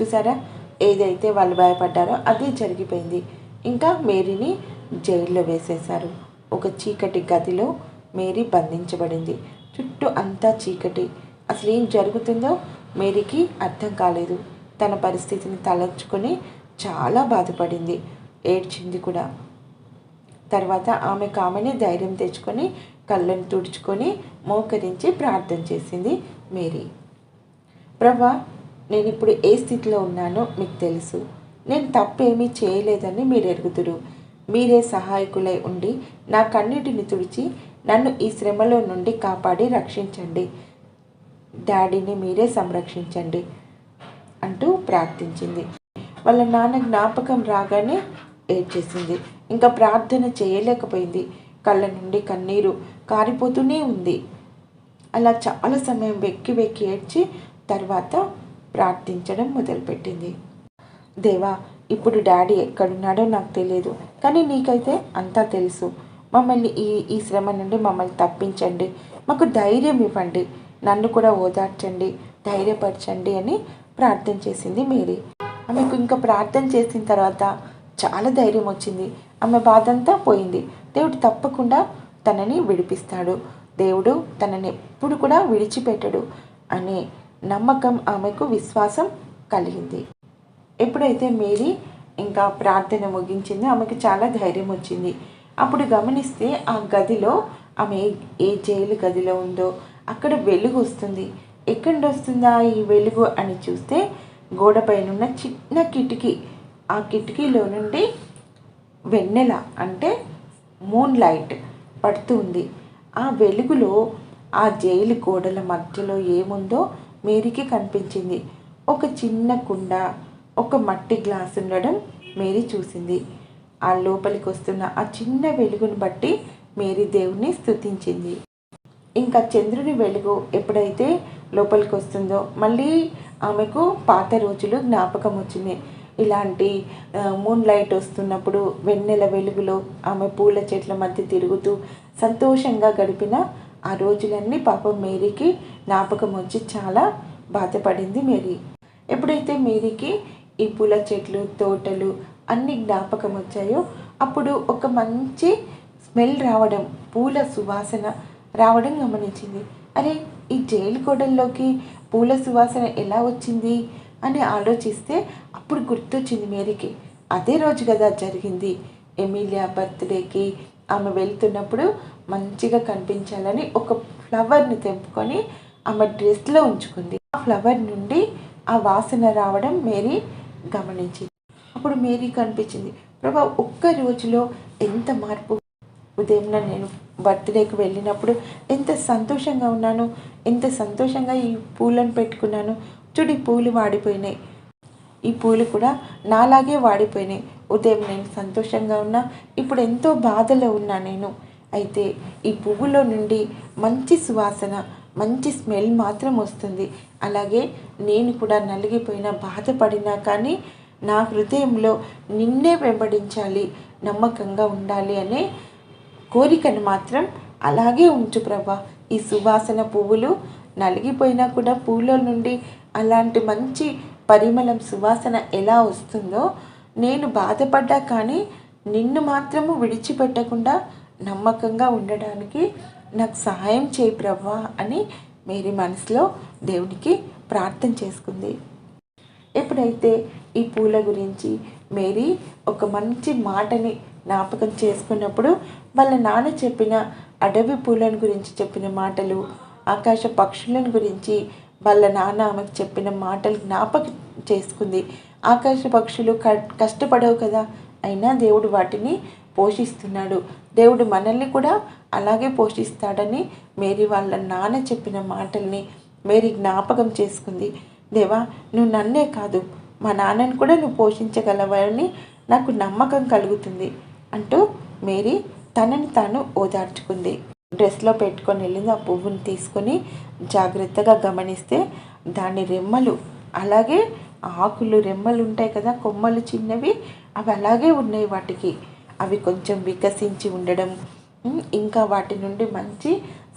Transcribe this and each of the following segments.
చూసారా? ఏదైతే వాళ్ళు భయపడ్డారో అది జరిగిపోయింది. ఇంకా మేరీని జైల్లో వేసేశారు. ఒక చీకటి గదిలో మేరీ బంధించబడింది. చుట్టూ అంతా చీకటి. అసలు ఏం జరుగుతుందో మేరీకి అర్థం కాలేదు. తన పరిస్థితిని తలంచుకొని చాలా బాధపడింది. ఏడ్చింది కూడా. తర్వాత ఆమె కామెని ధైర్యం తెచ్చుకొని కళ్ళను తుడుచుకొని మోకరించి ప్రార్థన చేసింది మేరీ. ప్రభా నేను ఇప్పుడు ఏ స్థితిలో ఉన్నానో మీకు తెలుసు. నేను తప్పేమీ చేయలేదని మీరు ఎరుగుదురు. మీరే సహాయకులై ఉండి నా కన్నిటిని తుడిచి నన్ను ఈ శ్రమలో నుండి కాపాడి రక్షించండి. డాడీని మీరే సంరక్షించండి అంటూ ప్రార్థించింది. వాళ్ళ నాన్న జ్ఞాపకం రాగానే ఏడ్చేసింది. ఇంకా ప్రార్థన చేయలేకపోయింది. కళ్ళ నుండి కన్నీరు కారిపోతూనే ఉంది. అలా చాలా సమయం వెక్కి వెక్కి ఏడ్చి తర్వాత ప్రార్థించడం మొదలుపెట్టింది. దేవా ఇప్పుడు డాడీ ఎక్కడున్నాడో నాకు తెలియదు కానీ నీకైతే అంతా తెలుసు. మమ్మల్ని ఈ ఈ శ్రమ నుండి మమ్మల్ని తప్పించండి. మాకు ధైర్యం ఇవ్వండి. నన్ను కూడా ఓదార్చండి ధైర్యపరచండి అని ప్రార్థన చేసింది మేరీ. ఆమెకు ఇంకా ప్రార్థన చేసిన తర్వాత చాలా ధైర్యం వచ్చింది. ఆమె బాధ అంతా పోయింది. దేవుడు తప్పకుండా తనని విడిపిస్తాడు. దేవుడు తనని ఎప్పుడు కూడా విడిచిపెట్టడు అనే నమ్మకం ఆమెకు విశ్వాసం కలిగింది. ఎప్పుడైతే మేరీ ఇంకా ప్రార్థన ముగించిందో ఆమెకు చాలా ధైర్యం వచ్చింది. అప్పుడు గమనిస్తే ఆ గదిలో ఆమె ఏ- జైలు గదిలో ఉందో అక్కడ వెలుగు వస్తుంది. ఎక్కడి వస్తుందా ఈ వెలుగు అని చూస్తే గోడపైనున్న చిన్న కిటికీ ఆ కిటికీలో నుండి వెన్నెల అంటే మూన్ లైట్ పడుతుంది ఆ వెలుగులో ఆ జైలు గోడల మధ్యలో ఏముందో మేరీకి కనిపించింది. ఒక చిన్న కుండ ఒక మట్టి గ్లాస్ ఉండడం మేరీ చూసింది. ఆ లోపలికి వస్తున్న ఆ చిన్న వెలుగును బట్టి మేరీ దేవుణ్ణి స్తుతించింది. ఇంకా చంద్రుని వెలుగు ఎప్పుడైతే లోపలికి వస్తుందో మళ్ళీ ఆమెకు పాత రోజులు జ్ఞాపకం వచ్చింది ఇలాంటి మూన్ లైట్ వస్తున్నప్పుడు వెన్నెల వెలుగులో ఆమె పూల చెట్ల మధ్య తిరుగుతూ సంతోషంగా గడిపిన ఆ రోజులన్నీ పాపం మేరీకి జ్ఞాపకం వచ్చి చాలా బాధపడింది మేరీ. ఎప్పుడైతే మేరీకి ఈ పూల చెట్లు తోటలు అన్ని జ్ఞాపకం వచ్చాయో అప్పుడు ఒక మంచి స్మెల్ రావడం పూల సువాసన రావడం గమనించింది. అరే ఈ జైలు గోడల్లోకి పూల సువాసన ఎలా వచ్చింది అని ఆలోచిస్తే అప్పుడు గుర్తొచ్చింది మేరీకి. అదే రోజు కదా జరిగింది. ఎమిలియా బర్త్డేకి ఆమె వెళ్తున్నప్పుడు మంచిగా కనిపించాలని ఒక ఫ్లవర్ని తెంపుకొని ఆమె డ్రెస్లో ఉంచుకుంది. ఆ ఫ్లవర్ నుండి ఆ వాసన రావడం మేరీ గమనించింది. అప్పుడు మేరీ కనిపించింది. ప్రభా ఒక్క రోజులో ఎంత మార్పు? ఉదయం నేను బర్త్డేకి వెళ్ళినప్పుడు ఎంత సంతోషంగా ఉన్నాను ఎంత సంతోషంగా ఈ పూలను పెట్టుకున్నాను. చూడు ఈ పూలు వాడిపోయినాయి. ఈ పూలు కూడా నాలాగే వాడిపోయినాయి. ఉదయం నేను సంతోషంగా ఉన్నా ఇప్పుడు ఎంతో బాధలో ఉన్నా నేను. అయితే ఈ పువ్వులో నుండి మంచి సువాసన మంచి స్మెల్ మాత్రం వస్తుంది. అలాగే నేను కూడా నలిగిపోయినా బాధపడినా కానీ నా హృదయంలో నిన్నే వెంబడించాలి నమ్మకంగా ఉండాలి అనే కోరికను మాత్రం అలాగే ఉంచు ప్రభా. ఈ సువాసన పువ్వులు నలిగిపోయినా కూడా పూల నుండి అలాంటి మంచి పరిమళం సువాసన ఎలా వస్తుందో నేను బాధపడ్డా కానీ నిన్ను మాత్రము విడిచిపెట్టకుండా నమ్మకంగా ఉండడానికి నాకు సహాయం చేయి ప్రవ్వా అని మేరీ మనసులో దేవునికి ప్రార్థన చేసుకుంది. ఎప్పుడైతే ఈ పూల గురించి మేరీ ఒక మంచి మాటని జ్ఞాపకం చేసుకున్నప్పుడు వాళ్ళ నాన్న చెప్పిన అడవి పూలను గురించి చెప్పిన మాటలు ఆకాశ పక్షులను గురించి వాళ్ళ నాన్న ఆమెకు చెప్పిన మాటలు జ్ఞాపకం చేసుకుంది. ఆకాశ పక్షులు క కష్టపడవు కదా అయినా దేవుడు వాటిని పోషిస్తున్నాడు. దేవుడు మనల్ని కూడా అలాగే పోషిస్తాడని మేరీ వాళ్ళ నాన్న చెప్పిన మాటల్ని మేరీ జ్ఞాపకం చేసుకుంది. దేవా నువ్వు నన్నే కాదు మా నాన్నని కూడా నువ్వు పోషించగలవని నాకు నమ్మకం కలుగుతుంది అంటూ మేరీ తనని తాను ఓదార్చుకుంది. డ్రెస్లో పెట్టుకొని వెళ్ళింది ఆ పువ్వుని తీసుకొని జాగ్రత్తగా గమనిస్తే దాని రెమ్మలు అలాగే ఆకులు రెమ్మలు ఉంటాయి కదా కొమ్మలు చిన్నవి అవి అలాగే ఉన్నాయి వాటికి. అవి కొంచెం వికసించి ఉండడం ఇంకా వాటి నుండి మంచి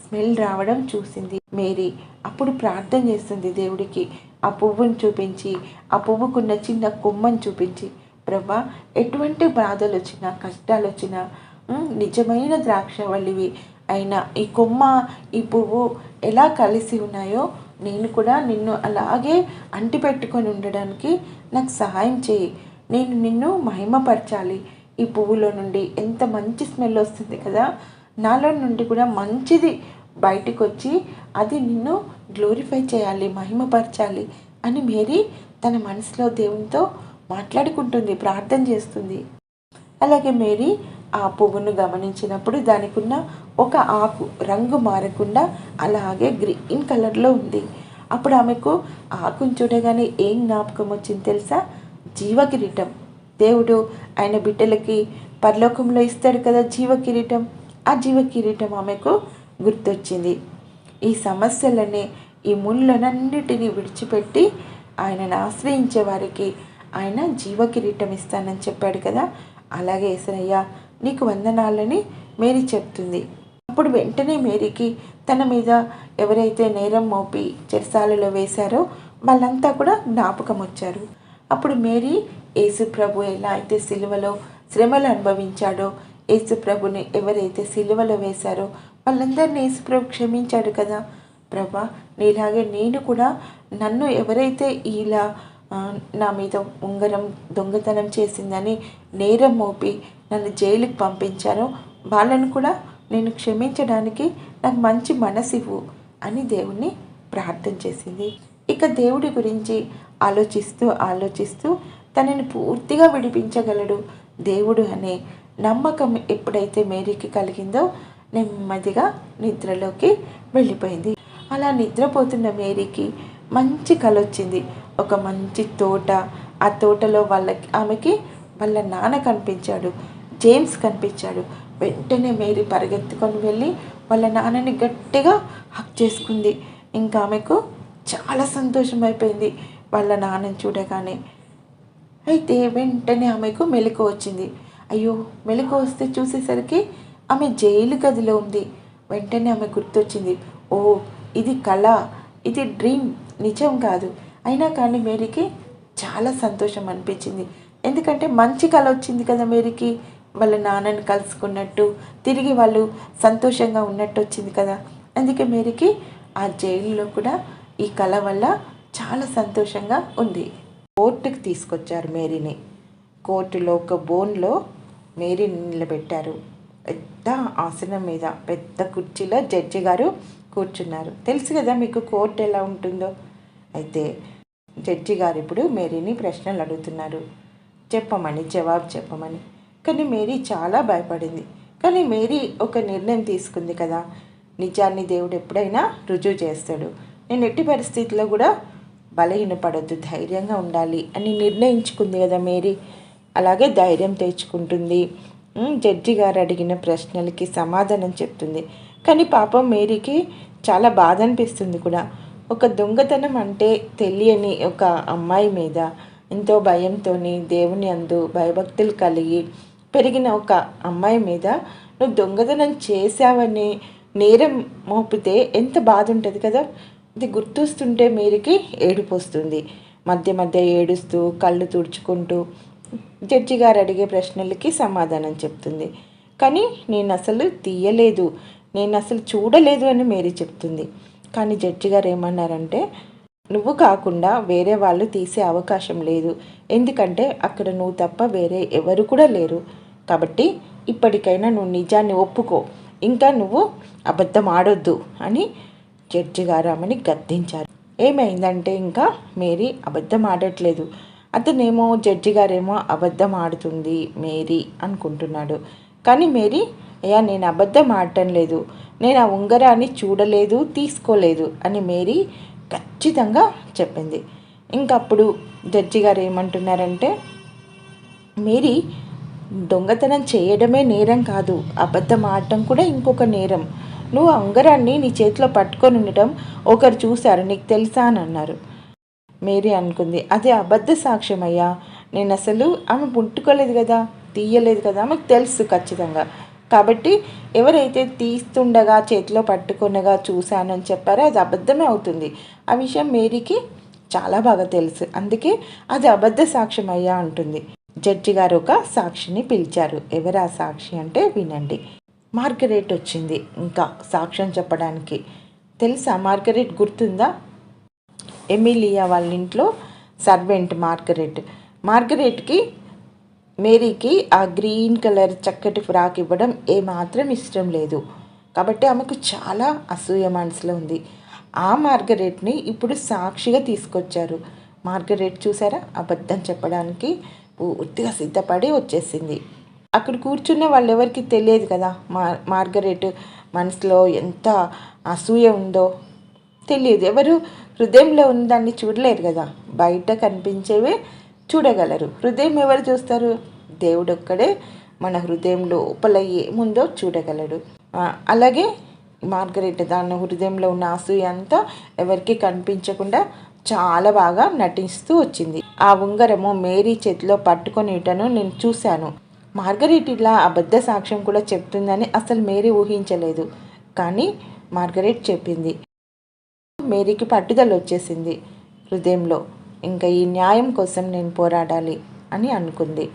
స్మెల్ రావడం చూసింది మేరీ. అప్పుడు ప్రార్థన చేస్తుంది దేవుడికి. ఆ పువ్వును చూపించి ఆ పువ్వుకున్న చిన్న కొమ్మను చూపించి ప్రభా ఎటువంటి బాధలు వచ్చినా కష్టాలు వచ్చినా నిజమైన నిజమైన ద్రాక్షవల్లివి అయినా ఈ కొమ్మ ఈ పువ్వు ఎలా కలిసి ఉన్నాయో నేను కూడా నిన్ను అలాగే అంటిపెట్టుకొని ఉండడానికి నాకు సహాయం చేయి. నేను నిన్ను మహిమపరచాలి. ఈ పువ్వులో నుండి ఎంత మంచి స్మెల్ వస్తుంది కదా? నాలో నుండి కూడా మంచిది బయటికి వచ్చి అది నిన్ను గ్లోరిఫై చేయాలి మహిమపరచాలి అని మేరీ తన మనసులో దేవునితో మాట్లాడుకుంటుంది ప్రార్థన చేస్తుంది. అలాగే మేరీ ఆ పువ్వును గమనించినప్పుడు దానికి ఉన్న ఒక ఆకు రంగు మారకుండా అలాగే గ్రీన్ కలర్లో ఉంది. అప్పుడు ఆమెకు ఆకును చూడగానే ఏం జ్ఞాపకం వచ్చింది తెలుసా? జీవ కిరీటం దేవుడు ఆయన బిడ్డలకి పరలోకంలో ఇస్తాడు కదా జీవ కిరీటం ఆ జీవ కిరీటం ఆమెకు గుర్తొచ్చింది. ఈ సమస్యలనే ఈ ముళ్ళనన్నిటినీ విడిచిపెట్టి ఆయనను ఆశ్రయించే వారికి ఆయన జీవ కిరీటం ఇస్తానని చెప్పాడు కదా. అలాగే ఏసనయ్య నీకు వందనాలని మేరీ చెప్తుంది. అప్పుడు వెంటనే మేరీకి తన మీద ఎవరైతే నేరం మోపి చెరసాలలో వేశారో వాళ్ళంతా కూడా జ్ఞాపకం వచ్చారు. అప్పుడు మేరీ యేసుప్రభు ఎలా అయితే సిలువలో శ్రమలు అనుభవించాడో యేసుప్రభుని ఎవరైతే సిలువలో వేశారో వాళ్ళందరినీ యేసుప్రభు క్షమించాడు కదా. ప్రభా నీలాగే నేను కూడా నన్ను ఎవరైతే ఇలా నా మీద ఉంగరం దొంగతనం చేసిందని నేరం మోపి నన్ను జైలుకి పంపించారో వాళ్ళను కూడా నేను క్షమించడానికి నాకు మంచి మనసివ్వు అని దేవుణ్ణి ప్రార్థన చేసింది. ఇక దేవుడి గురించి ఆలోచిస్తూ ఆలోచిస్తూ తనని పూర్తిగా విడిపించగలడు దేవుడు అనే నమ్మకం ఎప్పుడైతే మేరీకి కలిగిందో నెమ్మదిగా నిద్రలోకి వెళ్ళిపోయింది. అలా నిద్రపోతున్న మేరీకి మంచి కలొచ్చింది. ఒక మంచి తోట ఆ తోటలో వాళ్ళకి ఆమెకి వాళ్ళ నాన్న కనిపించాడు జేమ్స్ కనిపించాడు. వెంటనే మేరీ పరిగెత్తుకొని వెళ్ళి వాళ్ళ నాన్నని గట్టిగా హక్ చేసుకుంది. ఇంకా ఆమెకు చాలా సంతోషం అయిపోయింది వాళ్ళ నాన్నని చూడగానే అయితే వెంటనే ఆమెకు మెలకు వచ్చింది. అయ్యో మెలకు వస్తే చూసేసరికి ఆమె జైలు గదిలో ఉంది. వెంటనే ఆమె గుర్తొచ్చింది. ఓ ఇది కళ ఇది డ్రీమ్. నిజం కాదు. అయినా కానీ మేరీకి చాలా సంతోషం అనిపించింది. ఎందుకంటే మంచి కళ వచ్చింది కదా మేరీకి. వాళ్ళ నాన్నని కలుసుకున్నట్టు తిరిగి వాళ్ళు సంతోషంగా ఉన్నట్టు వచ్చింది కదా. అందుకే మేరీకి ఆ జైలులో కూడా ఈ కళ వల్ల చాలా సంతోషంగా ఉంది. కోర్టుకి తీసుకొచ్చారు మేరీని. కోర్టులో ఒక బోన్లో మేరీని నిలబెట్టారు. పెద్ద ఆసనం మీద పెద్ద కుర్చీలో జడ్జి గారు కూర్చున్నారు. తెలుసు కదా మీకు కోర్టు ఎలా ఉంటుందో? అయితే జడ్జి గారు ఇప్పుడు మేరీని ప్రశ్నలు అడుగుతున్నారు. చెప్పమని జవాబు చెప్పమని. కానీ మేరీ చాలా భయపడింది. కానీ మేరీ ఒక నిర్ణయం తీసుకుంది కదా. నిజాన్ని దేవుడు ఎప్పుడైనా రుజువు చేస్తాడు. నేను ఎట్టి పరిస్థితుల్లో కూడా బలహీనపడొద్దు ధైర్యంగా ఉండాలి అని నిర్ణయించుకుంది కదా మేరీ. అలాగే ధైర్యం తెచ్చుకుంటుంది. జడ్జి గారు అడిగిన ప్రశ్నలకి సమాధానం చెప్తుంది. కానీ పాపం మేరీకి చాలా బాధ అనిపిస్తుంది కూడా. ఒక దొంగతనం అంటే తెలియని ఒక అమ్మాయి మీద ఎంతో భయంతో దేవుని అందు భయభక్తులు కలిగి పెరిగిన ఒక అమ్మాయి మీద నువ్వు దొంగతనం చేశావని నేరం మోపితే ఎంత బాధ ఉంటుంది కదా? ఇది గుర్తొస్తుంటే మీరికి ఏడుపు వస్తుంది. మధ్య మధ్య ఏడుస్తూ కళ్ళు తుడుచుకుంటూ జడ్జి గారు అడిగే ప్రశ్నలకి సమాధానం చెప్తుంది. కానీ నేను అసలు తీయలేదు. నేను అసలు చూడలేదు అని మేరీ చెప్తుంది. కానీ జడ్జి గారు ఏమన్నారంటే నువ్వు కాకుండా వేరే వాళ్ళు తీసే అవకాశం లేదు. ఎందుకంటే అక్కడ నువ్వు తప్ప వేరే ఎవరు కూడా లేరు. కాబట్టి ఇప్పటికైనా నువ్వు నిజాన్ని ఒప్పుకో. ఇంకా నువ్వు అబద్ధం ఆడొద్దు అని జడ్జి గారు ఆమెని గద్దించారు. ఏమైందంటే ఇంకా మేరీ అబద్ధం ఆడట్లేదు. అతనేమో జడ్జి గారేమో అబద్ధం ఆడుతుంది మేరీ అనుకుంటున్నాడు. కానీ మేరీ అయ్యా నేను అబద్ధం ఆడటం లేదు. నేను ఆ ఉంగరాన్ని చూడలేదు తీసుకోలేదు అని మేరీ ఖచ్చితంగా చెప్పింది. ఇంకప్పుడు జడ్జి గారు ఏమంటున్నారంటే మేరీ దొంగతనం చేయడమే నేరం కాదు. అబద్ధం ఆడటం కూడా ఇంకొక నేరం. నువ్వు ఉంగరాన్ని నీ చేతిలో పట్టుకొని ఉండటం ఒకరు చూశారు. నీకు తెలుసా అని అన్నారు. మేరీ అనుకుంది. అదే అబద్ధ సాక్ష్యం అయ్యా. నేను అసలు ఆమె పుట్టుకోలేదు కదా తీయలేదు కదా ఆమెకు తెలుసు ఖచ్చితంగా. కాబట్టి ఎవరైతే తీస్తుండగా చేతిలో పట్టుకునగా చూశానని చెప్పారో అది అబద్ధమే అవుతుంది. ఆ విషయం మేరీకి చాలా బాగా తెలుసు. అందుకే అది అబద్ధ సాక్ష్యం అయ్యా అంటుంది. జడ్జి గారు ఒక సాక్షిని పిలిచారు. ఎవరు ఆ సాక్షి అంటే వినండి. మార్గరేట్ వచ్చింది ఇంకా సాక్ష్యం చెప్పడానికి. తెలుసా మార్గరేట్ గుర్తుందా? ఎమిలియా వాళ్ళ ఇంట్లో సర్వెంట్ మార్గరెట్. మార్గరేట్కి మేరీకి ఆ గ్రీన్ కలర్ చక్కటి ఫ్రాక్ ఇవ్వడం ఏమాత్రం ఇష్టం లేదు. కాబట్టి ఆమెకు చాలా అసూయ మనసులో ఉంది. ఆ మార్గరేట్ని ఇప్పుడు సాక్షిగా తీసుకొచ్చారు. మార్గరేట్ చూసారా? అబద్ధం చెప్పడానికి పూర్తిగా సిద్ధపడి వచ్చేసింది. అక్కడ కూర్చున్న వాళ్ళెవరికి తెలియదు కదా? మా మార్గరెట్ మనసులో ఎంత అసూయ ఉందో తెలియదు. ఎవరు హృదయంలో ఉన్నదాన్ని చూడలేరు కదా? బయట కనిపించేవే చూడగలరు. హృదయం ఎవరు చూస్తారు? దేవుడు ఒక్కడే మన హృదయం లోపల ఏముందో చూడగలడు. అలాగే మార్గరెట్ దాని హృదయంలో ఉన్న అసూయ అంతా ఎవరికి కనిపించకుండా చాలా బాగా నటిస్తూ వచ్చింది. ఆ ఉంగరము మేరీ చేతిలో పట్టుకొనిటను నేను చూశాను. మార్గరేట్ ఇలా అబద్ధ సాక్ష్యం కూడా చెప్తుందని అసలు మేరీ ఊహించలేదు. కానీ మార్గరేట్ చెప్పింది. మేరీకి పట్టుదల వచ్చేసింది. హృదయంలో ఇంకా ఈ న్యాయం కోసం నేను పోరాడాలి అని అనుకుంది.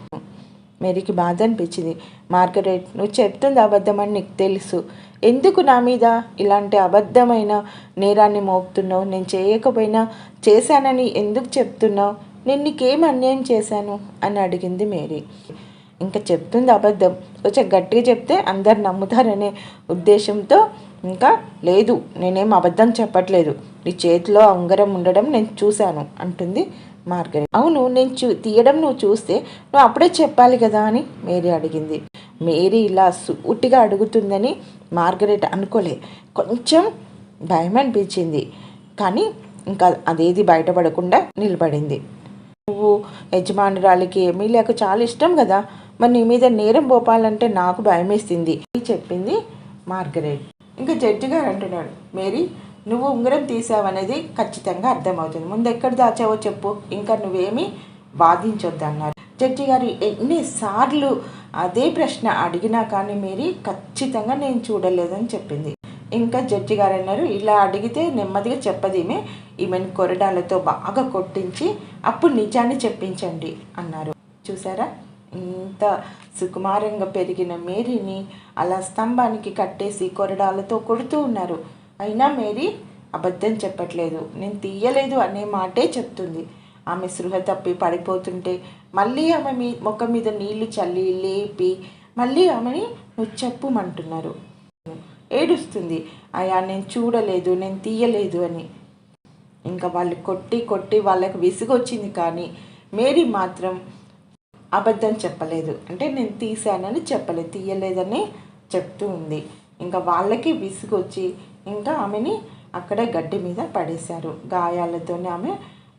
మేరీకి బాధ అనిపించింది. మార్గరేట్ నువ్వు చెప్తుంది అబద్ధమని నీకు తెలుసు. ఎందుకు నా మీద ఇలాంటి అబద్ధమైన నేరాన్ని మోపుతున్నావు? నేను చేయకపోయినా చేశానని ఎందుకు చెప్తున్నావు? నేను నీకేం అన్యాయం చేశాను? అని అడిగింది మేరీ. ఇంకా చెప్తుంది అబద్ధం. కొంచెం గట్టిగా చెప్తే అందరు నమ్ముతారనే ఉద్దేశంతో ఇంకా లేదు నేనేం అబద్ధం చెప్పట్లేదు. నీ చేతిలో ఉంగరం ఉండడం నేను చూశాను అంటుంది మార్గరెట్ అవును నేను చూ తీయడం నువ్వు చూస్తే నువ్వు అప్పుడే చెప్పాలి కదా అని మేరీ అడిగింది. మేరీ ఇలా సూటిగా అడుగుతుందని మార్గరెట్ అనుకోలే. కొంచెం భయం అనిపించింది. కానీ ఇంకా అదేది బయటపడకుండా నిలబడింది. నువ్వు యజమానురాలికి లేక చాలా ఇష్టం కదా. మరి నీ మీద నేరం పోపాలంటే నాకు భయమేసింది. అని చెప్పింది మార్గరెట్ ఇంకా జడ్జి గారు అంటున్నాడు మేరీ నువ్వు ఉంగరం తీసావనేది ఖచ్చితంగా అర్థమవుతుంది. ముందు ఎక్కడ దాచావో చెప్పు ఇంకా నువ్వేమీ వాదించొద్దు అన్నారు జడ్జి గారు ఎన్నిసార్లు అదే ప్రశ్న అడిగినా కానీ మేరీ ఖచ్చితంగా నేను చూడలేదని చెప్పింది. ఇంకా జడ్జి గారు అన్నారు ఇలా అడిగితే నెమ్మదిగా చెప్పదేమే ఈమెను కొరడాలతో బాగా కొట్టించి అప్పుడు నిజాన్ని చెప్పించండి అన్నారు. చూసారా? ఇంత సుకుమారంగా పెరిగిన మేరీని అలా స్తంభానికి కట్టేసి కొరడాలతో కొడుతూ ఉన్నారు. అయినా మేరీ అబద్ధం చెప్పట్లేదు. నేను తీయలేదు అనే మాటే చెప్తుంది. ఆమె సృహ తప్పి పడిపోతుంటే మళ్ళీ ఆమె మీ ముఖం మీద నీళ్ళు చల్లి లేపి మళ్ళీ ఆమెని నువ్వు చెప్పుమంటున్నారు ఏడుస్తుంది. అయా నేను చూడలేదు నేను తీయలేదు అని. ఇంకా వాళ్ళు కొట్టి కొట్టి వాళ్ళకి విసుగొచ్చింది కానీ మేరీ మాత్రం అబద్ధం చెప్పలేదు. అంటే నేను తీశానని చెప్పలేదు. తీయలేదని చెప్తూ ఉంది. ఇంకా వాళ్ళకి విసుగొచ్చి ఇంకా ఆమెని అక్కడ గడ్డి మీద పడేశారు. గాయాలతోనే ఆమె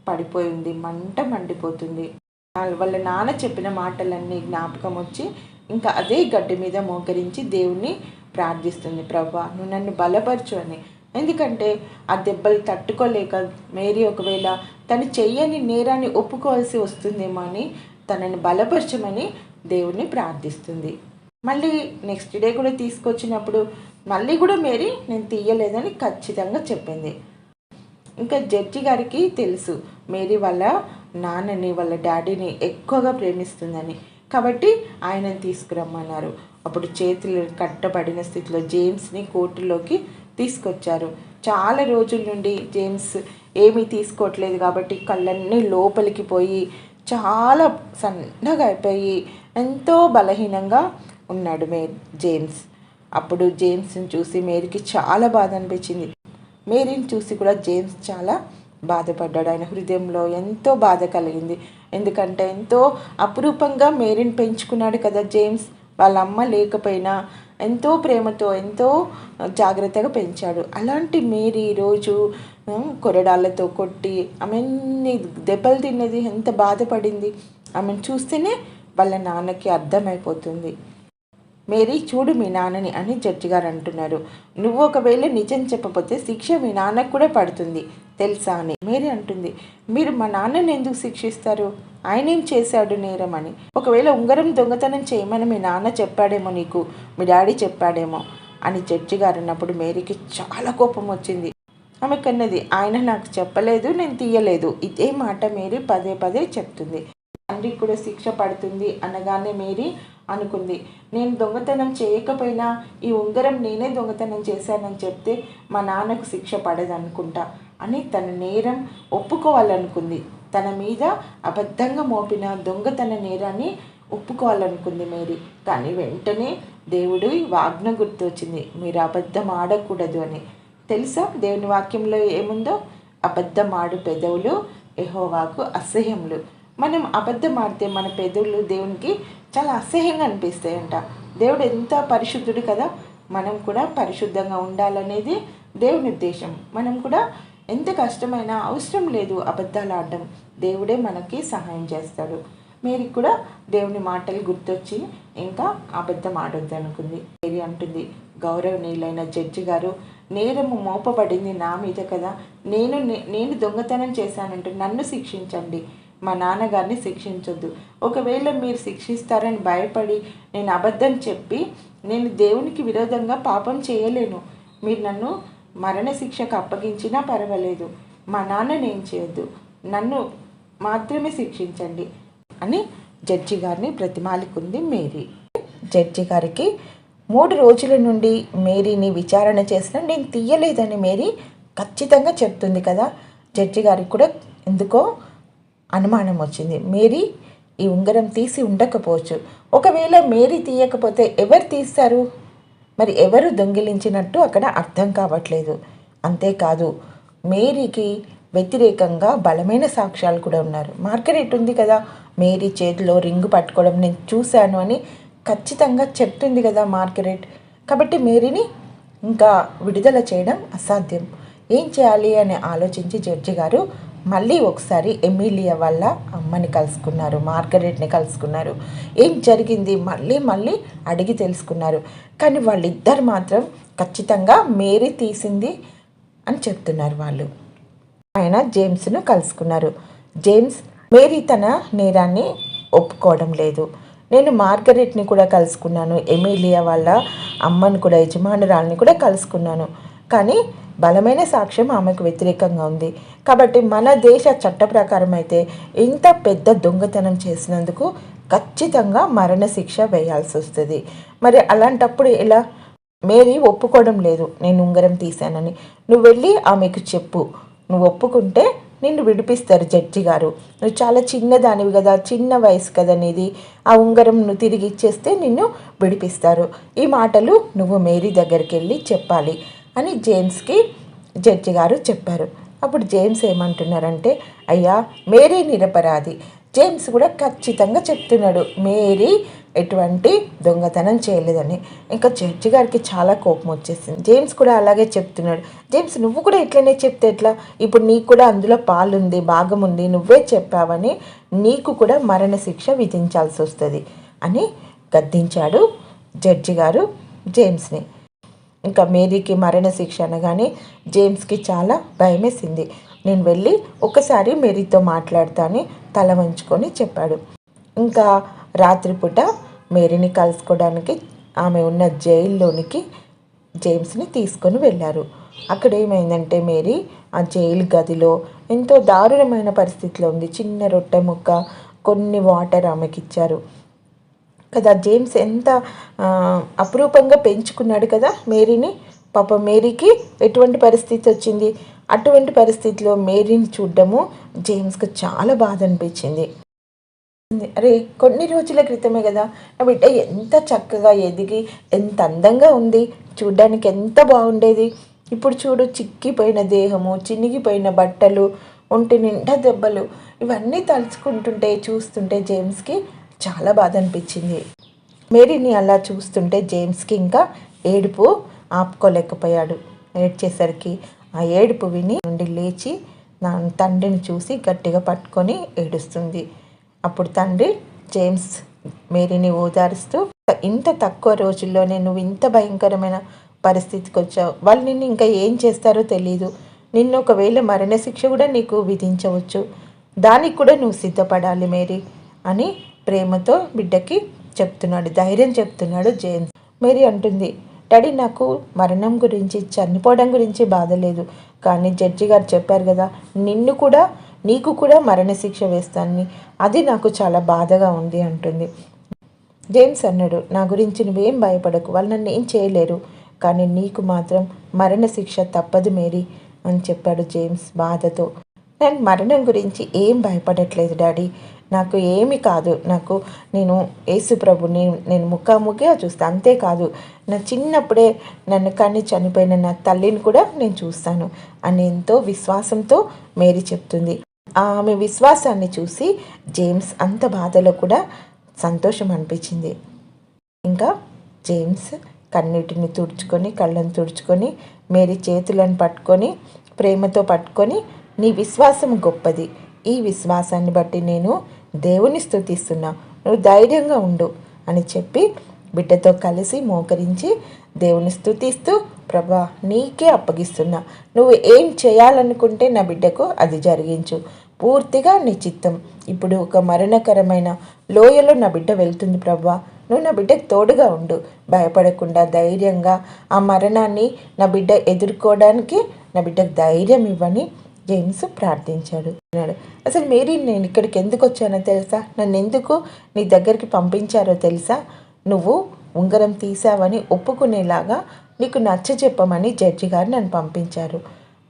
పడిపోయింది మంట మండిపోతుంది. వాళ్ళ నాన్న చెప్పిన మాటలన్నీ జ్ఞాపకం వచ్చి ఇంకా అదే గడ్డి మీద మోకరించి దేవుణ్ణి ప్రార్థిస్తుంది. ప్రభా నువ్వు నన్ను బలపరచు అని. ఎందుకంటే ఆ దెబ్బలు తట్టుకోలేక మేరీ ఒకవేళ తను చెయ్యని నేరాన్ని ఒప్పుకోవాల్సి వస్తుందేమో అని తనని బలపరచమని దేవుణ్ణి ప్రార్థిస్తుంది. మళ్ళీ నెక్స్ట్ డే కూడా తీసుకొచ్చినప్పుడు మళ్ళీ కూడా మేరీ నేను తీయలేదని ఖచ్చితంగా చెప్పింది. ఇంకా జడ్జి గారికి తెలుసు మేరీ వాళ్ళ నాన్నని వాళ్ళ డాడీని ఎక్కువగా ప్రేమిస్తుందని. కాబట్టి ఆయనని తీసుకురమ్మన్నారు. అప్పుడు చేతులు కట్టబడిన స్థితిలో జేమ్స్ని కోర్టులోకి తీసుకొచ్చారు. చాలా రోజుల నుండి జేమ్స్ ఏమీ తీసుకోవట్లేదు కాబట్టి కళ్ళన్నీ లోపలికి పోయి చాలా సన్నగా అయిపోయి ఎంతో బలహీనంగా ఉన్నాడు మే జేమ్స్. అప్పుడు జేమ్స్ని చూసి మేరీకి చాలా బాధ అనిపించింది. మేరీని చూసి కూడా జేమ్స్ చాలా బాధపడ్డాడు. ఆయన హృదయంలో ఎంతో బాధ కలిగింది. ఎందుకంటే ఎంతో అపురూపంగా మేరీని పెంచుకున్నాడు కదా జేమ్స్. వాళ్ళ అమ్మ లేకపోయినా ఎంతో ప్రేమతో ఎంతో జాగ్రత్తగా పెంచాడు. అలాంటి మేరీ ఈరోజు కొరడాలతో కొట్టి ఆమెన్ని దెబ్బలు తిన్నది ఎంత బాధపడింది. ఆమెను చూస్తేనే వాళ్ళ నాన్నకి అర్థమైపోతుంది. మేరీ చూడు మీ నాన్నని అని జడ్జి గారు అంటున్నారు. నువ్వు ఒకవేళ నిజం చెప్పకపోతే శిక్ష మీ నాన్నకు కూడా పడుతుంది. తెలుసా అని మేరీ అంటుంది. మీరు మా నాన్నని ఎందుకు శిక్షిస్తారు? ఆయన ఏం చేశాడు నేరం అని. ఒకవేళ ఉంగరం దొంగతనం చేయమని మీ నాన్న చెప్పాడేమో నీకు మీ డాడీ చెప్పాడేమో అని జడ్జి గారు అన్నప్పుడు మేరీకి చాలా కోపం వచ్చింది. ఆమె కన్నది ఆయన నాకు చెప్పలేదు నేను తీయలేదు. ఇదే మాట మేరీ పదే పదే చెప్తుంది. తండ్రి కూడా శిక్ష పడుతుంది అనగానే మేరీ అనుకుంది. నేను దొంగతనం చేయకపోయినా ఈ ఉంగరం నేనే దొంగతనం చేశానని చెప్తే మా నాన్నకు శిక్ష పడదనుకుంటా అని తన నేరం ఒప్పుకోవాలనుకుంది. తన మీద అబద్ధంగా మోపిన దొంగతన నేరాన్ని ఒప్పుకోవాలనుకుంది మేరీ. కానీ వెంటనే దేవుడు వాజ్ఞ గుర్తొచ్చింది. మీరు అబద్ధం ఆడకూడదు అని. తెలుసా? దేవుని వాక్యంలో ఏముందో? అబద్ధమాడు పెదవులు ఎహోవాకు అసహ్యములు. మనం అబద్ధం ఆడితే మన పెదవులు దేవునికి చాలా అసహ్యంగా అనిపిస్తాయంట. దేవుడు ఎంత పరిశుద్ధుడు కదా? మనం కూడా పరిశుద్ధంగా ఉండాలనేది దేవుని ఉద్దేశం. మనం కూడా ఎంత కష్టమైనా అవసరం లేదు అబద్ధాలు ఆడడం. దేవుడే మనకి సహాయం చేస్తాడు. మేరీ కూడా దేవుని మాటలు గుర్తొచ్చి ఇంకా అబద్ధం ఆడొద్దు అనుకుంది. మేరీ అంటుంది? గౌరవనీయులైన జడ్జి గారు నేరము మోపబడింది నా మీద కదా. నేను నేను దొంగతనం చేశానంటే నన్ను శిక్షించండి. మా నాన్నగారిని శిక్షించొద్దు. ఒకవేళ మీరు శిక్షిస్తారని భయపడి నేను అబద్ధం చెప్పి నేను దేవునికి విరోధంగా పాపం చేయలేను. మీరు నన్ను మరణ శిక్షకు అప్పగించినా పర్వాలేదు. మా నాన్నని ఏం చేయొద్దు. నన్ను మాత్రమే శిక్షించండి అని జడ్జి గారిని ప్రతిమాలికుంది మేరీ. జడ్జి గారికి మూడు రోజుల నుండి మేరీని విచారణ చేసినా నేను తీయలేదని మేరీ ఖచ్చితంగా చెప్తుంది కదా. జడ్జి గారికి కూడా ఎందుకో అనుమానం వచ్చింది. మేరీ ఈ ఉంగరం తీసి ఉండకపోవచ్చు. ఒకవేళ మేరీ తీయకపోతే ఎవరు తీస్తారు? మరి ఎవరు దొంగిలించినట్టు అక్కడ అర్థం కావట్లేదు. అంతేకాదు మేరీకి వ్యతిరేకంగా బలమైన సాక్ష్యాలు కూడా ఉన్నారు. మార్కెట్ ఉంది కదా. మేరీ చేతిలో రింగు పట్టుకోవడం నేను చూశాను అని ఖచ్చితంగా చెప్తుంది కదా మార్గరెట్ కాబట్టి మేరీని ఇంకా విడుదల చేయడం అసాధ్యం. ఏం చేయాలి అని ఆలోచించి జడ్జి గారు మళ్ళీ ఒకసారి ఎమిలియా వాళ్ళ అమ్మని కలుసుకున్నారు మార్గరెట్ని కలుసుకున్నారు. ఏం జరిగింది మళ్ళీ మళ్ళీ అడిగి తెలుసుకున్నారు. కానీ వాళ్ళిద్దరు మాత్రం ఖచ్చితంగా మేరీ తీసింది అని చెప్తున్నారు వాళ్ళు. ఆయన జేమ్స్ను కలుసుకున్నారు. జేమ్స్ మేరీ తన నేరాన్ని ఒప్పుకోవడం లేదు. నేను మార్గరెట్ని కూడా కలుసుకున్నాను. ఎమిలియా వాళ్ళ అమ్మని కూడా యజమానురాల్ని కూడా కలుసుకున్నాను. కానీ బలమైన సాక్ష్యం ఆమెకు వ్యతిరేకంగా ఉంది. కాబట్టి మన దేశ చట్ట ప్రకారం అయితే ఇంత పెద్ద దొంగతనం చేసినందుకు ఖచ్చితంగా మరణశిక్ష వేయాల్సి వస్తుంది. మరి అలాంటప్పుడు ఇలా మేరీ ఒప్పుకోవడం లేదు. నేను ఉంగరం తీశానని. నువ్వు వెళ్ళి ఆమెకు చెప్పు. నువ్వు ఒప్పుకుంటే నిన్ను విడిపిస్తారు జడ్జి గారు. నువ్వు చాలా చిన్నదానివి కదా చిన్న వయసు కదా నీది ఆ ఉంగరం నువ్వు తిరిగి ఇచ్చేస్తే నిన్ను విడిపిస్తారు. ఈ మాటలు నువ్వు మేరీ దగ్గరికి వెళ్ళి చెప్పాలి అని జేమ్స్కి జడ్జి గారు చెప్పారు. అప్పుడు జేమ్స్ ఏమంటున్నారంటే అయ్యా మేరీ నిరపరాధి. జేమ్స్ కూడా ఖచ్చితంగా చెప్తున్నాడు మేరీ ఎటువంటి దొంగతనం చేయలేదని. ఇంకా జడ్జి గారికి చాలా కోపం వచ్చేసింది. జేమ్స్ కూడా అలాగే చెప్తున్నాడు. జేమ్స్ నువ్వు కూడా ఇట్లనే చెప్తే ఎట్లా? ఇప్పుడు నీకు కూడా అందులో పాలుంది భాగం ఉంది నువ్వే చెప్పావని నీకు కూడా మరణశిక్ష విధించాల్సి వస్తుంది అని గద్దించాడు జడ్జి గారు జేమ్స్ని. ఇంకా మేరీకి మరణశిక్ష అనగానే జేమ్స్కి చాలా భయమేసింది. నేను వెళ్ళి ఒకసారి మేరీతో మాట్లాడతాని తల వంచుకొని చెప్పాడు. ఇంకా రాత్రిపూట మేరీని కలుసుకోవడానికి ఆమె ఉన్న జైల్లోనికి జేమ్స్ని తీసుకొని వెళ్ళారు. అక్కడ ఏమైందంటే మేరీ ఆ జైలు గదిలో ఎంతో దారుణమైన పరిస్థితిలో ఉంది. చిన్న రొట్టె ముక్క కొన్ని వాటర్ ఆమెకి ఇచ్చారు కదా జేమ్స్ ఎంత అపురూపంగా పెంచుకున్నాడు కదా మేరీని? పాప మేరీకి ఎటువంటి పరిస్థితి వచ్చింది? అటువంటి పరిస్థితిలో మేరీని చూడడము జేమ్స్కి చాలా బాధ అనిపించింది. అరే కొన్ని రోజుల క్రితమే కదా నా బిడ్డ ఎంత చక్కగా ఎదిగి ఎంత అందంగా ఉంది. చూడ్డానికి ఎంత బాగుండేది. ఇప్పుడు చూడు చిక్కిపోయిన దేహము చినిగిపోయిన బట్టలు ఒంటి నిండా దెబ్బలు ఇవన్నీ తలుచుకుంటుంటే చూస్తుంటే జేమ్స్కి చాలా బాధ అనిపించింది మేరీని అలా చూస్తుంటే జేమ్స్కి ఇంకా ఏడుపు ఆపుకోలేకపోయాడు. ఏడ్చేసరికి ఆ ఏడుపు విని నుండి లేచి నా తండ్రిని చూసి గట్టిగా పట్టుకొని ఏడుస్తుంది. అప్పుడు తండ్రి జేమ్స్ మేరీని ఓదారుస్తూ ఇంత తక్కువ రోజుల్లోనే నువ్వు ఇంత భయంకరమైన పరిస్థితికి వచ్చావు. వాళ్ళు నిన్ను ఇంకా ఏం చేస్తారో తెలీదు. నిన్ను ఒకవేళ మరణశిక్ష కూడా నీకు విధించవచ్చు. దానికి కూడా నువ్వు సిద్ధపడాలి మేరీ అని ప్రేమతో బిడ్డకి చెప్తున్నాడు. ధైర్యం చెప్తున్నాడు జేమ్స్. మేరీ అంటుంది డాడీ నాకు మరణం గురించి చనిపోవడం గురించి బాధ లేదు. కానీ జడ్జి గారు చెప్పారు కదా నిన్ను కూడా నీకు కూడా మరణశిక్ష వేస్తానని. అది నాకు చాలా బాధగా ఉంది అంటుంది. జేమ్స్ అన్నాడు నా గురించి నువ్వేం భయపడకు వాళ్ళు నన్ను ఏం చేయలేరు కానీ నీకు మాత్రం మరణశిక్ష తప్పదు మేరీ అని చెప్పాడు జేమ్స్ బాధతో. నేను మరణం గురించి ఏం భయపడట్లేదు డాడీ. నాకు ఏమి కాదు. నాకు నేను యేసుప్రభుని నేను ముఖాముఖిగా చూస్తాను అంతేకాదు నా చిన్నప్పుడే నన్ను కన్ని చనిపోయిన నా తల్లిని కూడా నేను చూస్తాను అని ఎంతో విశ్వాసంతో మేరీ చెప్తుంది. ఆమె విశ్వాసాన్ని చూసి జేమ్స్ అంత బాధలో కూడా సంతోషం అనిపించింది. ఇంకా జేమ్స్ కన్నీటిని తుడుచుకొని కళ్ళను తుడుచుకొని మేరీ చేతులను పట్టుకొని ప్రేమతో పట్టుకొని నీ విశ్వాసం గొప్పది. ఈ విశ్వాసాన్ని బట్టి నేను దేవుని స్థుతిస్తున్నా నువ్వు ధైర్యంగా ఉండు అని చెప్పి బిడ్డతో కలిసి మోకరించి దేవుని స్థుతిస్తూ ప్రభా నీకే అప్పగిస్తున్నా. నువ్వు ఏం చేయాలనుకుంటే నా బిడ్డకు అది జరిగించు. పూర్తిగా నీ చిత్తం. ఇప్పుడు ఒక మరణకరమైన లోయలో నా బిడ్డ వెళ్తుంది ప్రభా. నువ్వు నా బిడ్డకు తోడుగా ఉండు. భయపడకుండా ధైర్యంగా ఆ మరణాన్ని నా బిడ్డ ఎదుర్కోవడానికి నా బిడ్డకు ధైర్యం ఇవ్వని జేమ్స్ ప్రార్థించాడు. అన్నాడు అసలు మేరీ నేను ఇక్కడికి ఎందుకు వచ్చానో తెలుసా? నన్ను ఎందుకు నీ దగ్గరికి పంపించారో తెలుసా? నువ్వు ఉంగరం తీసావని ఒప్పుకునేలాగా నీకు నచ్చ చెప్పమని జడ్జి గారు నన్ను పంపించారు.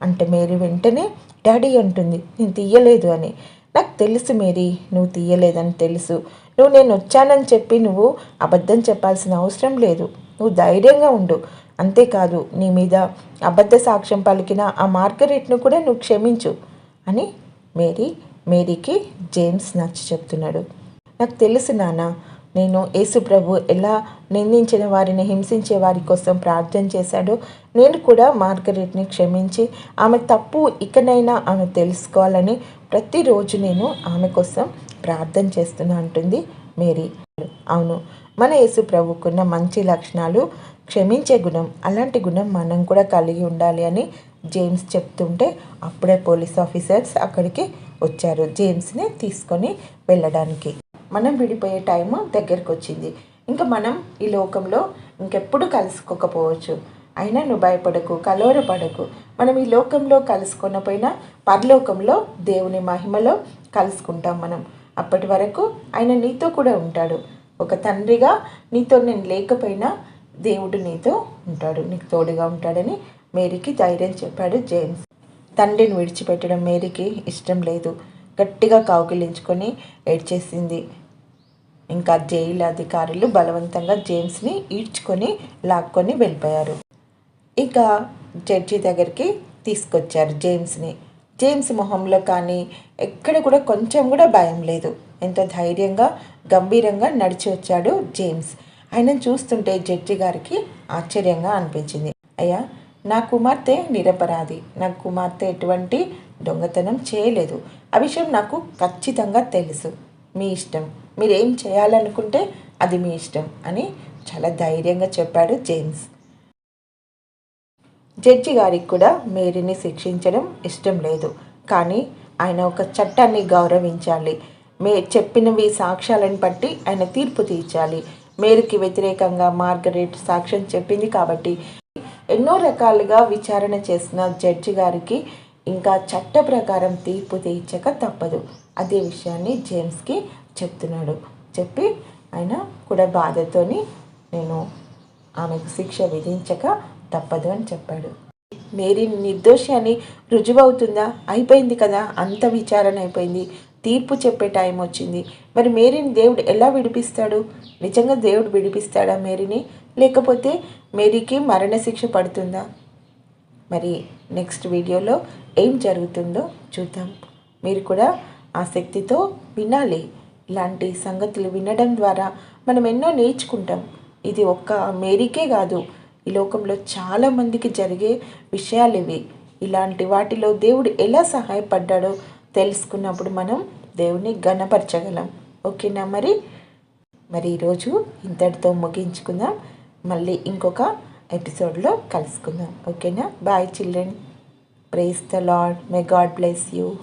అంటే మేరీ వెంటనే డాడీ అంటుంది. నేను తీయలేదు అని. నాకు తెలుసు మేరీ నువ్వు తీయలేదని తెలుసు. నువ్వు నేను వచ్చానని చెప్పి నువ్వు అబద్ధం చెప్పాల్సిన అవసరం లేదు. నువ్వు ధైర్యంగా ఉండు. అంతేకాదు నీ మీద అబద్ధ సాక్ష్యం పలికిన ఆ మార్గరెట్ను కూడా నువ్వు క్షమించు అని మేరీ మేరీకి జేమ్స్ నచ్చి చెప్తున్నాడు. నాకు తెలుసు నాన్న నేను యేసు ప్రభు ఎలా నిందించిన వారిని హింసించే వారి కోసం ప్రార్థన చేశాడో నేను కూడా మార్గరెట్ని క్షమించి ఆమె తప్పు ఇకనైనా ఆమె తెలుసుకోవాలని ప్రతిరోజు నేను ఆమె కోసం ప్రార్థన చేస్తున్నా అంటుంది మేరీ. అవును మన యేసు ప్రభుకున్న మంచి లక్షణాలు క్షమించే గుణం అలాంటి గుణం మనం కూడా కలిగి ఉండాలి అని జేమ్స్ చెప్తుంటే అప్పుడే పోలీస్ ఆఫీసర్స్ అక్కడికి వచ్చారు. జేమ్స్ని తీసుకొని వెళ్ళడానికి. మనం విడిపోయే టైం దగ్గరకు వచ్చింది ఇంకా మనం ఈ లోకంలో ఇంకెప్పుడు కలుసుకోకపోవచ్చు. అయినా నువ్వు భయపడకు కలోరపడకు మనం ఈ లోకంలో కలుసుకున్నపోయినా పరలోకంలో దేవుని మహిమలో కలుసుకుంటాం మనం. అప్పటి వరకు ఆయన నీతో కూడా ఉంటాడు. ఒక తండ్రిగా నీతో నేను లేకపోయినా దేవుడు నీతో ఉంటాడు. నీకు తోడుగా ఉంటాడని మేరీకి ధైర్యం చెప్పాడు జేమ్స్. తండ్రిని విడిచిపెట్టడం మేరీకి ఇష్టం లేదు. గట్టిగా కౌకిలించుకొని ఏడ్చేసింది ఇంకా జైలు అధికారులు బలవంతంగా జేమ్స్ని ఈడ్చుకొని లాక్కొని వెళ్ళిపోయారు. ఇక జడ్జి దగ్గరికి తీసుకొచ్చారు జేమ్స్ని. జేమ్స్ మొహంలో కానీ ఎక్కడ కూడా కొంచెం కూడా భయం లేదు. ఎంతో ధైర్యంగా గంభీరంగా నడిచి వచ్చాడు జేమ్స్. ఆయన చూస్తుంటే జడ్జి గారికి ఆశ్చర్యంగా అనిపించింది. అయ్యా నా కుమార్తె నిరపరాధి. నా కుమార్తె ఎటువంటి దొంగతనం చేయలేదు. ఆ విషయం నాకు ఖచ్చితంగా తెలుసు. మీ ఇష్టం. మీరు ఏం చేయాలనుకుంటే అది మీ ఇష్టం అని చాలా ధైర్యంగా చెప్పాడు జేమ్స్. జడ్జి గారికి కూడా మేరీని శిక్షించడం ఇష్టం లేదు. కానీ ఆయన ఒక చట్టాన్ని గౌరవించాలి. మే చెప్పినవి సాక్ష్యాలను బట్టి ఆయన తీర్పు తీర్చాలి. మేరీకి వ్యతిరేకంగా మార్గరెట్ సాక్ష్యం చెప్పింది కాబట్టి ఎన్నో రకాలుగా విచారణ చేసిన జడ్జి గారికి ఇంకా చట్ట ప్రకారం తీర్పు తీర్చక తప్పదు. అదే విషయాన్ని జేమ్స్కి చెప్తున్నాడు. చెప్పి ఆయన కూడా బాధతోని నేను ఆమెకు శిక్ష విధించక తప్పదు అని చెప్పాడు. మేరీ నిర్దోషి అని రుజువవుతుందా? అయిపోయింది కదా. అంత విచారణ అయిపోయింది. తీర్పు చెప్పే టైం వచ్చింది. మరి మేరీని దేవుడు ఎలా విడిపిస్తాడు? నిజంగా దేవుడు విడిపిస్తాడా మేరీని? లేకపోతే మేరీకి మరణశిక్ష పడుతుందా? మరి నెక్స్ట్ వీడియోలో ఏం జరుగుతుందో చూద్దాం. మీరు కూడా ఆసక్తితో వినాలి. ఇలాంటి సంగతులు వినడం ద్వారా మనం ఎన్నో నేర్చుకుంటాం. ఇది ఒక్క మేరీకే కాదు ఈ లోకంలో చాలామందికి జరిగే విషయాలు ఇవి. ఇలాంటి వాటిలో దేవుడు ఎలా సహాయపడ్డాడో తెలుసుకున్నప్పుడు మనం దేవుని గణపరచగలం ఓకేనా మరి? మరి ఈరోజు ఇంతటితో ముగించుకుందాం. మళ్ళీ ఇంకొక ఎపిసోడ్లో కలుసుకుందాం. ఓకేనా? Bye children. Praise the lord may God bless you.